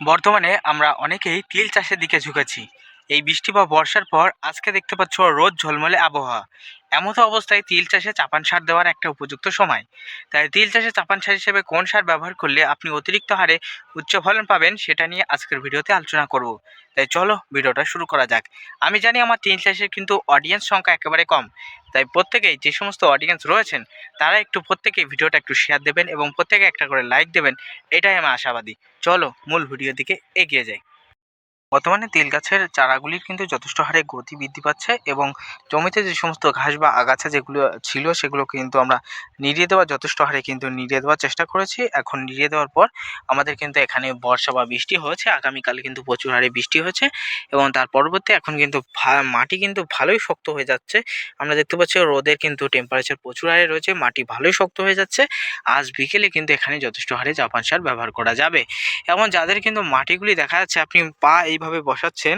বর্তমানে আমরা অনেকেই তিল চাষের দিকে ঝুঁকেছি। এই বৃষ্টি বা বর্ষার পর আজকে দেখতে পাচ্ছ রোদ ঝলমলে আবহাওয়া। এমতো অবস্থায় তিল চাষে চাপান সার দেওয়ার একটা উপযুক্ত সময়। তাই তিল চাষে চাপান সার হিসেবে কোন সার ব্যবহার করলে আপনি অতিরিক্ত হারে উচ্চ ফলন পাবেন সেটা নিয়ে আজকের ভিডিওতে আলোচনা করব। তাই চলো ভিডিওটা শুরু করা যাক। আমি জানি আমার তিল চাষের কিন্তু অডিয়েন্স সংখ্যা একেবারে কম। তাই প্রত্যেকেই যে সমস্ত অডিয়েন্স রয়েছেন, তারা একটু প্রত্যেকেই ভিডিওটা একটু শেয়ার দেবেন এবং প্রত্যেকে একটা করে লাইক দেবেন, এটাই আমি আশাবাদী। চলো মূল ভিডিওর দিকে এগিয়ে যাই। বর্তমানে তিল গাছের চারাগুলির কিন্তু যথেষ্ট হারে গতি বৃদ্ধি পাচ্ছে এবং জমিতে যে সমস্ত ঘাস বা আগাছা যেগুলো ছিল সেগুলো কিন্তু আমরা নিড়িয়ে দেওয়ার যথেষ্ট হারে কিন্তু নিড়িয়ে দেওয়ার চেষ্টা করেছি। এখন নিড়িয়ে দেওয়ার পর আমাদের কিন্তু এখানে বর্ষা বা বৃষ্টি হয়েছে, আগামীকালে কিন্তু প্রচুর হারে বৃষ্টি হয়েছে এবং তার পরবর্তী এখন কিন্তু মাটি কিন্তু ভালোই শক্ত হয়ে যাচ্ছে। আমরা দেখতে পাচ্ছি রোদের কিন্তু টেম্পারেচার প্রচুর হারে রয়েছে, মাটি ভালোই শক্ত হয়ে যাচ্ছে। আজ বিকেলে কিন্তু এখানে যথেষ্ট হারে জাপান সার ব্যবহার করা যাবে। এবং যাদের কিন্তু মাটিগুলি দেখা যাচ্ছে, আপনি পা এইভাবে বসাচ্ছেন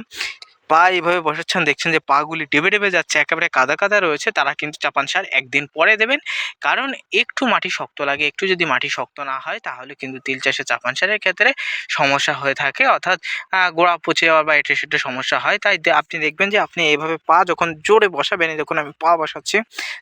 পা এইভাবে বসাচ্ছেন, দেখছেন যে পাগুলি ডেবে ডেবে যাচ্ছে, একেবারে কাদা কাদা রয়েছে, তারা কিন্তু চাপান সার একদিন পরে দেবেন। কারণ একটু মাটি শক্ত লাগে, একটু যদি মাটি শক্ত না হয়, তাহলে কিন্তু তিল চাষে চাপান সারের ক্ষেত্রে সমস্যা হয়ে থাকে। অর্থাৎ গোড়া পচে যাওয়া বা এটে সেটে সমস্যা হয়। তাই আপনি দেখবেন যে আপনি এইভাবে পা যখন জোরে বসাবেন দেখুন আমি পা বসাচ্ছি,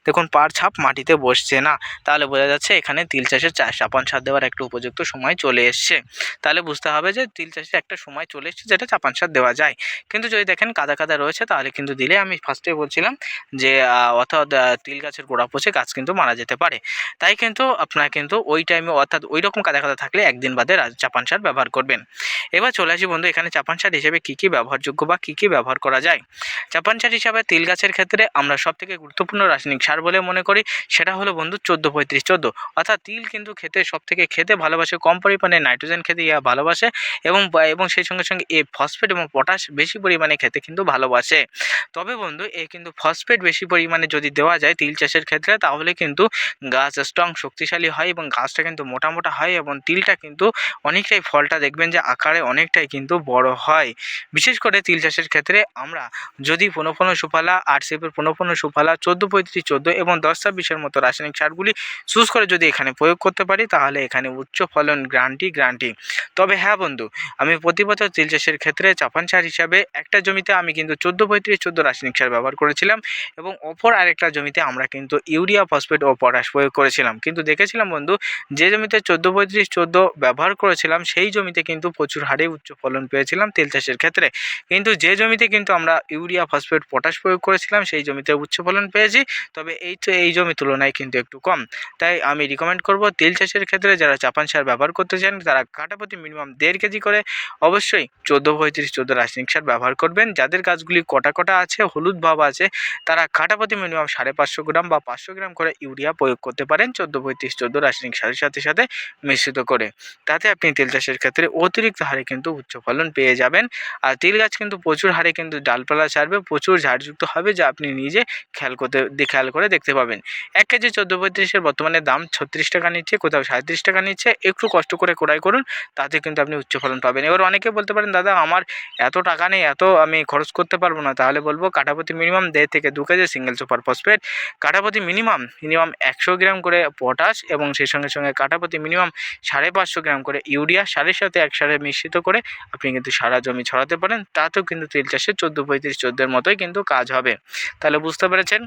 দেখুন পার ছাপ মাটিতে বসছে না। তাহলে বোঝা যাচ্ছে এখানে তিল চাষের চা, চাপান সার দেওয়ার একটা উপযুক্ত সময় চলে এসছে। তাহলে বুঝতে হবে যে তিল চাষের একটা সময় চলে এসছে যেটা চাপান সার দেওয়া যায়। কিন্তু যদি দেখেন কাদা কাদা রয়েছে, তাহলে কিন্তু দিলে আমি ফার্স্টে বলছিলাম যে অর্থাৎ তিল গাছের গোড়া পচে গাছ কিন্তু মারা যেতে পারে। তাই কিন্তু আপনারা কিন্তু ওই টাইমে অর্থাৎ ওই রকম কাদা কাদা থাকলে একদিন বাদে চাপান সার ব্যবহার করবেন। এবার চলে আসি বন্ধু, এখানে চাপান সার হিসেবে কী কী ব্যবহারযোগ্য বা কী কী ব্যবহার করা যায়? চাপান সার হিসাবে তিল গাছের ক্ষেত্রে আমরা সব থেকে গুরুত্বপূর্ণ রাসায়নিক সার বলে মনে করি, সেটা হলো বন্ধু চোদ্দ, পঁয়ত্রিশ, চোদ্দ। অর্থাৎ তিল কিন্তু খেতে সব থেকে খেতে ভালোবাসে কম পরিমাণে নাইট্রোজেন খেতে ইয়া ভালোবাসে এবং এবং সেই সঙ্গে সঙ্গে এ ফসফেট এবং পটাশ বেশি পরিমাণে খেতে কিন্তু ভালোবাসে। তবে বন্ধু এই কিন্তু ফসফেট বেশি পরিমাণে যদি দেওয়া যায় তিল চাষের ক্ষেত্রে, তাহলে কিন্তু গাছ স্ট্রং শক্তিশালী হয় এবং গাছটা কিন্তু মোটা মোটা হয় এবং তিলটা কিন্তু অনেকটাই ফলটা দেখবেন যে আকারে অনেকটাই কিন্তু বড় হয়। বিশেষ করে তিল চাষের ক্ষেত্রে আমরা যদি পনেরো পনেরো সুফালা, আট সেপের পনেরো পনেরো সুফালা, চোদ্দ পঁয়ত্রিশ, চোদ্দ এবং দশ ছাব্বিশের মতো রাসায়নিক সারগুলি চুজ করে যদি এখানে প্রয়োগ করতে পারি, তাহলে এখানে উচ্চ ফলন গ্রান্টি গ্রান্টি তবে হ্যাঁ বন্ধু, আমি প্রতি বছর তিল চাষের ক্ষেত্রে চাপান সার হিসাবে একটা জমিতে আমি কিন্তু চোদ্দ পঁয়ত্রিশ, চোদ্দ রাসায়নিক সার ব্যবহার করেছিলাম এবং অপর আরেকটা জমিতে আমরা কিন্তু ইউরিয়া, ফসফেট ও পটাশ প্রয়োগ করেছিলাম। কিন্তু দেখেছিলাম বন্ধু, যে জমিতে চোদ্দ পঁয়ত্রিশ, চোদ্দ ব্যবহার করেছিলাম, সেই জমিতে কিন্তু প্রচুর হারে উচ্চ ফলন পেয়েছিলাম তেল চাষের ক্ষেত্রে। কিন্তু যে জমিতে কিন্তু আমরা ইউরিয়া, ফসফেট, পটাশ প্রয়োগ করেছিলাম, সেই জমিতে উচ্চ ফলন পেয়েছি। তবে এই তো, এই জমি তুলনায় কিন্তু একটু কম। তাই আমি রিকমেন্ড করব, তেল চাষের ক্ষেত্রে যারা চাপান সার ব্যবহার করতে চান, তারা কাটাপতি মিনিমাম দেড় কেজি করে অবশ্যই চোদ্দ পঁয়ত্রিশ, চোদ্দ রাসায়নিক সার ব্যবহার করবেন যাদের গাছগুলি কটা কটা আছে, হলুদ ভাব আছে, তারা কাটাপতি মিনিমাম সাড়ে পাঁচশো গ্রাম বা পাঁচশো গ্রাম করে ইউরিয়া প্রয়োগ করতে পারেন চোদ্দ, পঁয়ত্রিশ, চোদ্দ রাসায়নিক সারের সাথে সাথে মিশ্রিত করে। তাতে আপনি তেল চাষের ক্ষেত্রে অতিরিক্ত হারে কিন্তু উচ্চ ফলন পেয়ে যাবেন। আর তিল গাছ কিন্তু প্রচুর হারে কিন্তু ডালপালা ছাড়বে, প্রচুর ঝাড়যুক্ত হবে যা আপনি নিজে খেয়াল করতে খেয়াল করে দেখতে পাবেন। এক কেজি চোদ্দ, পঁয়ত্রিশের বর্তমানে দাম ছত্রিশ টাকা নিচ্ছে, কোথাও সাঁত্রিশ টাকা নিচ্ছে। একটু কষ্ট করে ক্রয় করুন, তাতে কিন্তু আপনি উচ্চ ফলন পাবেন। এবার অনেকে বলতে পারেন, দাদা, আমার এত টাকা নেই, এত আমি খরচ করতে পারব না, তাহলে বলব কাঠাপতি মিনিমাম দেড় থেকে দু কেজি সিঙ্গেল সুপার ফসফেট কাঠাপতি মিনিমাম মিনিমাম একশো গ্রাম করে পটাশ এবং সেই সঙ্গে সঙ্গে কাঠাপতি মিনিমাম সাড়ে পাঁচশো গ্রাম করে ইউরিয়া, সারের সাথে একসাথে মিশ্রিত করে আপনি কিন্তু সারা জমি ছড়াতে পারেন, তাতেও কিন্তু তেল চাষে চোদ্দ, পঁয়ত্রিশ চোদ্দোর মতোই কিন্তু কাজ হবে। তাহলে বুঝতে পেরেছেন?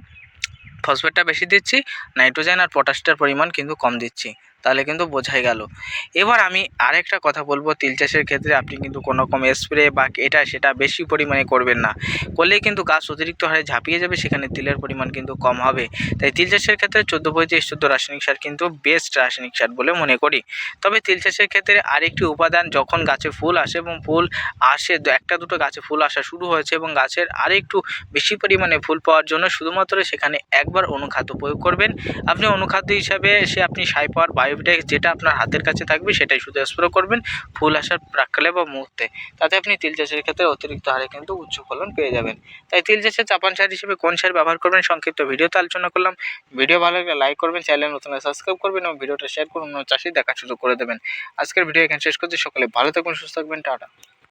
ফসফেটটা বেশি দিচ্ছি নাইট্রোজেন আর পটাশটার পরিমাণ কিন্তু কম দিচ্ছি। তাহলে কিন্তু বোঝাই গেল। এবার আমি আরেকটা কথা বলব, তিল চাষের ক্ষেত্রে আপনি কিন্তু কোনো রকম স্প্রে বা এটা সেটা বেশি পরিমাণে করবেন না। করলেই কিন্তু গাছ অতিরিক্ত হারে ঝাঁপিয়ে যাবে, সেখানে তিলের পরিমাণ কিন্তু কম হবে। তাই তিল চাষের ক্ষেত্রে চোদ্দ পঁয়ত্রিশ চোদ্দ রাসায়নিক সার কিন্তু বেস্ট রাসায়নিক সার বলে মনে করি। তবে তিল চাষের ক্ষেত্রে আরেকটি উপাদান, যখন গাছে ফুল আসে এবং ফুল আসে একটা দুটো গাছে ফুল আসা শুরু হয়েছে এবং গাছের আরেকটু বেশি পরিমাণে ফুল পাওয়ার জন্য শুধুমাত্র সেখানে একবার অনুখাদ্য প্রয়োগ করবেন। আপনি অনুখাদ্য হিসাবে সে আপনি সাইপার বায়োভিটেক্স যেটা আপনার হাতের কাছে থাকবে সেটাই শুধু স্প্রে করবেন, ফুল আসার প্রাককালে বা মুহূর্তে। তাতে আপনি তিল চাষের ক্ষেত্রে অতিরিক্ত হারে কিন্তু উচ্চ ফলন পেয়ে যাবেন। তাই তিল চাষের চাপান সার হিসেবে কোন সার ব্যবহার করবেন সংক্ষিপ্ত ভিডিওতে আলোচনা করলাম। ভিডিও ভালো লাগলে লাইক করবেন চ্যানেল নতুন সাবস্ক্রাইব করবেন এবং ভিডিওটা শেয়ার করুন, অন্য চাষি দেখা শুরু করে দেবেন। আজকের ভিডিও এখানে শেষ করছি, সকলে ভালো থাকবেন সুস্থ থাকবেন, টাটা।